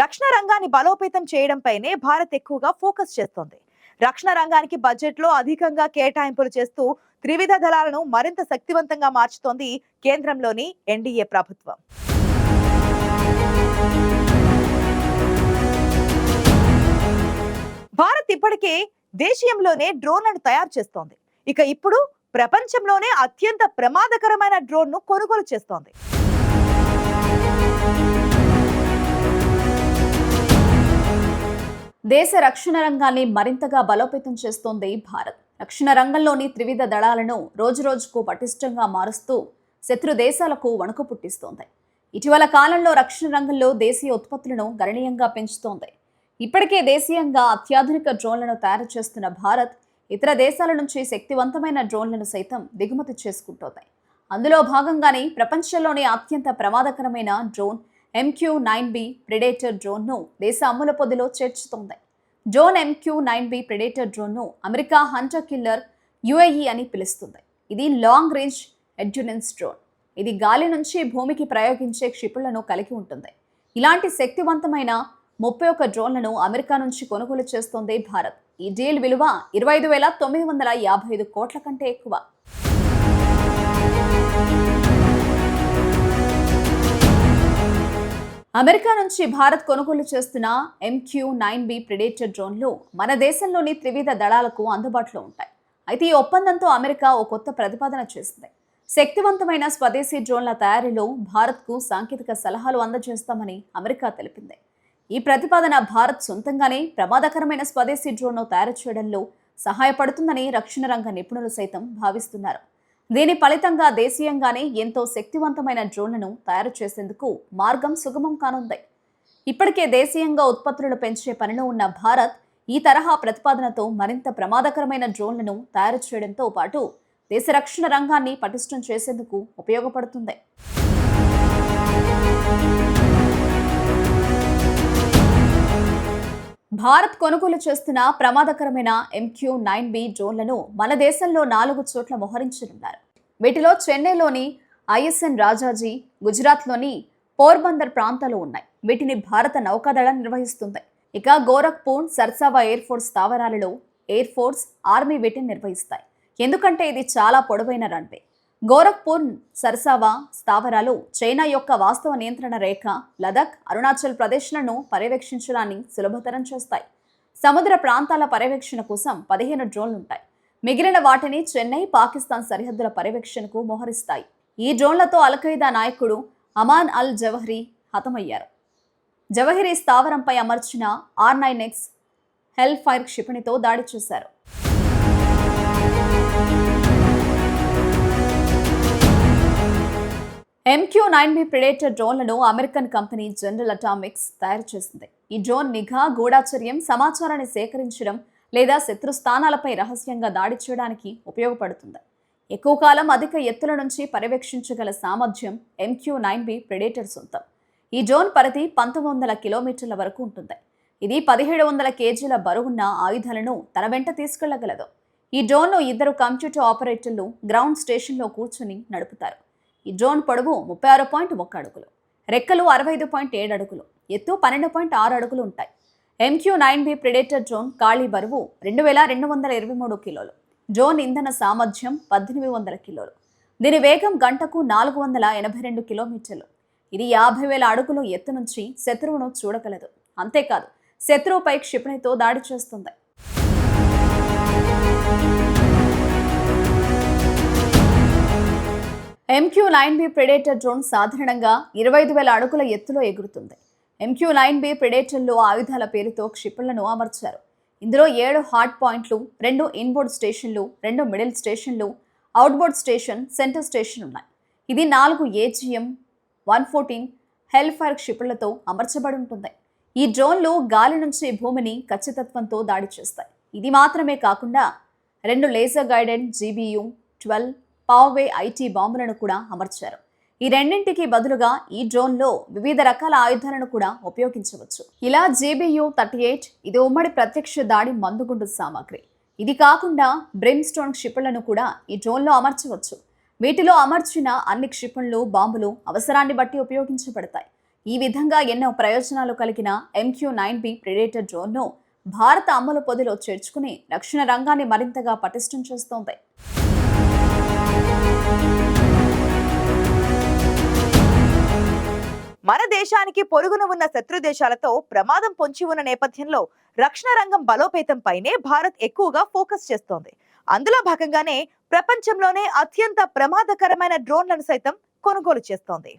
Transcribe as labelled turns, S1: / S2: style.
S1: రక్షణ రంగాన్ని బలోపేతం చేయడంపైనే భారత్ ఎక్కువగా ఫోకస్ చేస్తోంది. రక్షణ రంగానికి బడ్జెట్లో అధికంగా కేటాయింపులు చేస్తూ త్రివిధ దళాలను మరింత శక్తివంతంగా మార్చుతోంది కేంద్రంలోని ఎన్డీఏ ప్రభుత్వం. భారత్ ఇప్పటికే దేశీయంలోనే డ్రోన్లను తయారు చేస్తోంది. ఇక ఇప్పుడు ప్రపంచంలోనే అత్యంత ప్రమాదకరమైన డ్రోన్ను కొనుగోలు చేస్తోంది.
S2: దేశ రక్షణ రంగాన్ని మరింతగా బలోపేతం చేస్తోంది భారత్. రక్షణ రంగంలోని త్రివిధ దళాలను రోజురోజుకు పటిష్టంగా మారుస్తూ శత్రు దేశాలకు వణుకు పుట్టిస్తోంది. ఇటీవల కాలంలో రక్షణ రంగంలో దేశీయ ఉత్పత్తులను గణనీయంగా పెంచుతోంది. ఇప్పటికే దేశీయంగా అత్యాధునిక డ్రోన్లను తయారు చేస్తున్న భారత్ ఇతర దేశాల నుంచి శక్తివంతమైన డ్రోన్లను సైతం దిగుమతి చేసుకుంటోంది. అందులో భాగంగానే ప్రపంచంలోనే అత్యంత ప్రమాదకరమైన drone MQ nine B predator డ్రోన్ను దేశ అమ్ముల పొదిలో చేర్చుతోంది. Drone MQ nine B predator డ్రోన్ను America hunter killer UAV అని పిలుస్తుంది. ఇది లాంగ్ రేంజ్ ఎడ్యునెన్స్ డ్రోన్ ఇది గాలి నుంచి భూమికి ప్రయోగించే క్షిపులను కలిగి ఉంటుంది. ఇలాంటి శక్తివంతమైన ముప్పై ఒక్క డ్రోన్లను అమెరికా నుంచి కొనుగోలు చేస్తోంది భారత్. ఈ డీల్ విలువ ఇరవై ఐదు వేల తొమ్మిది వందల యాభై ఐదు కోట్ల కంటే ఎక్కువ. అమెరికా నుంచి భారత్ కొనుగోలు చేస్తున్న ఎంక్యూ నైన్ బి ప్రిడేటర్ డ్రోన్లు మన దేశంలోని త్రివిధ దళాలకు అందుబాటులో ఉంటాయి. అయితే ఈ ఒప్పందంతో అమెరికా ఓ కొత్త ప్రతిపాదన చేసింది. శక్తివంతమైన స్వదేశీ డ్రోన్ల తయారీలో భారత్కు సాంకేతిక సలహాలు అందజేస్తామని అమెరికా తెలిపింది. ఈ ప్రతిపాదన భారత్ సొంతంగానే ప్రమాదకరమైన స్వదేశీ డ్రోన్ను తయారు చేయడంలో సహాయపడుతుందని రక్షణ రంగ నిపుణులు సైతం భావిస్తున్నారు. దీని ఫలితంగా దేశీయంగానే ఎంతో శక్తివంతమైన డ్రోన్లను తయారు చేసేందుకు మార్గం సుగమం కానుంది. ఇప్పటికే దేశీయంగా ఉత్పత్తులను పెంచే పనిలో ఉన్న భారత్ ఈ తరహా ప్రతిపాదనతో మరింత ప్రమాదకరమైన డ్రోన్లను తయారు చేయడంతో పాటు దేశ రక్షణ రంగాన్ని పటిష్టం చేసేందుకు ఉపయోగపడుతుంది. భారత్ కొనుగోలు చేస్తున్న ప్రమాదకరమైన ఎంక్యూ నైన్ బి డ్రోన్లను మన దేశంలో నాలుగు చోట్ల మోహరించనున్నారు. వీటిలో చెన్నైలోని ఐఎస్ఎన్ రాజాజీ గుజరాత్లోని పోర్బందర్ ప్రాంతాలు ఉన్నాయి. వీటిని భారత నౌకాదళం నిర్వహిస్తుంది. ఇక గోరఖ్పూర్ సర్సావా ఎయిర్ ఫోర్స్ స్థావరాలలో ఎయిర్ ఫోర్స్ ఆర్మీ వీటిని నిర్వహిస్తాయి. ఎందుకంటే ఇది చాలా పొడవైన రన్వే. గోరఖ్పూర్ సర్సావా స్థావరాలు చైనా యొక్క వాస్తవ నియంత్రణ రేఖ లదక్ అరుణాచల్ ప్రదేశ్లను పర్యవేక్షించడాన్ని సులభతరం చేస్తాయి. సముద్ర ప్రాంతాల పర్యవేక్షణ కోసం పదిహేను డ్రోన్లుంటాయి. మిగిలిన వాటిని చెన్నై పాకిస్తాన్ సరిహద్దుల పర్యవేక్షణకు మోహరిస్తాయి. ఈ డ్రోన్లతో అల్ఖైదా నాయకుడు అమాన్ అల్ జవహరి హతమయ్యారు. జవహరీ స్థావరంపై అమర్చిన ఆర్ నైన్ ఎక్స్ హెల్ ఫైర్ క్షిపణితో దాడి చేశారు. ఎంక్యూ నైన్ బి ప్రిడేటర్ డ్రోన్లను అమెరికన్ కంపెనీ జనరల్ అటామిక్స్ తయారు చేసింది. ఈ డ్రోన్ నిఘా గూఢాచర్యం సమాచారాన్ని సేకరించడం లేదా శత్రు స్థానాలపై రహస్యంగా దాడి చేయడానికి ఉపయోగపడుతుంది. ఎక్కువ కాలం అధిక ఎత్తుల నుంచి పర్యవేక్షించగల సామర్థ్యం ఎంక్యూ నైన్ బి ప్రిడేటర్ సొంతం. ఈ డ్రోన్ పరిధి పంతొమ్మిది వందల కిలోమీటర్ల వరకు ఉంటుంది. ఇది పదిహేడు వందల కేజీల బరువున్న ఆయుధాలను తన వెంట తీసుకెళ్ళగలదు. ఈ డ్రోన్ను ఇద్దరు కంప్యూటర్ ఆపరేటర్లు గ్రౌండ్ స్టేషన్లో కూర్చొని నడుపుతారు. ఈ డ్రోన్ పొడవు ముప్పై ఆరు పాయింట్ ఒక్క అడుగులు. రెక్కలు అరవై ఐదు పాయింట్ ఏడు అడుగులు. ఎత్తు పన్నెండు పాయింట్ ఆరు అడుగులు ఉంటాయి. MQ nine B predator drone ఖాళీ బరువు రెండు వేల రెండు వందల ఇరవై మూడు కిలోలు. డ్రోన్ ఇంధన సామర్థ్యం పద్దెనిమిది వందల కిలోలు. దీని వేగం గంటకు నాలుగు వందల ఎనభై రెండు కిలోమీటర్లు. ఇది యాభై వేల అడుగులు ఎత్తు నుంచి శత్రువును చూడగలదు. అంతేకాదు శత్రువుపై క్షిపణితో దాడి చేస్తుంది. MQ nine B predator drone సాధారణంగా ఇరవై ఐదు వేల అడుగుల ఎత్తులో ఎగురుతుంది. ఎంక్యూ నైన్ బి ప్రిడేటర్లు ఆయుధాల పేరుతో క్షిపణులను అమర్చారు. ఇందులో ఏడు హాట్ పాయింట్లు రెండు ఇన్బోర్డ్ స్టేషన్లు రెండు మిడిల్ స్టేషన్లు అవుట్బోర్డ్ స్టేషన్ సెంటర్ స్టేషన్ ఉన్నాయి. ఇది నాలుగు AGM one fourteen Hellfire క్షిపణులతో అమర్చబడి ఉంటుంది. ఈ డ్రోన్లు గాలి నుంచి భూమిని ఖచ్చితత్వంతో దాడి చేస్తాయి. ఇది మాత్రమే కాకుండా రెండు laser guided GBU twelve Paveway IT బాంబులను కూడా అమర్చారు. ఈ రెండింటికి బదులుగా ఈ డ్రోన్లో వివిధ రకాల ఆయుధాలను కూడా ఉపయోగించవచ్చు. ఇలా జేబీయూ థర్టీ ఎయిట్ ఇది ఉమ్మడి ప్రత్యక్ష దాడి మందుగుండు సామాగ్రి. ఇది కాకుండా బ్రిమ్ స్టోన్ క్షిపణులను కూడా ఈ డ్రోన్లో అమర్చవచ్చు. వీటిలో అమర్చిన అన్ని క్షిపణులు బాంబులు అవసరాన్ని బట్టి ఉపయోగించబడతాయి. ఈ విధంగా ఎన్నో ప్రయోజనాలు కలిగిన ఎంక్యూ నైన్ బి ప్రిడేటర్ డ్రోన్ను భారత అమలు పొదిలో చేర్చుకుని రక్షణ రంగాన్ని మరింతగా పటిష్టం చేస్తోంది.
S1: మన దేశానికి పొరుగున ఉన్న శత్రు దేశాలతో ప్రమాదం పొంచి ఉన్న నేపథ్యంలో రక్షణ రంగం బలోపేతం పైనే భారత్ ఎక్కువగా ఫోకస్ చేస్తోంది. అందులో భాగంగానే ప్రపంచంలోనే అత్యంత ప్రమాదకరమైన డ్రోన్లను సైతం కొనుగోలు చేస్తోంది.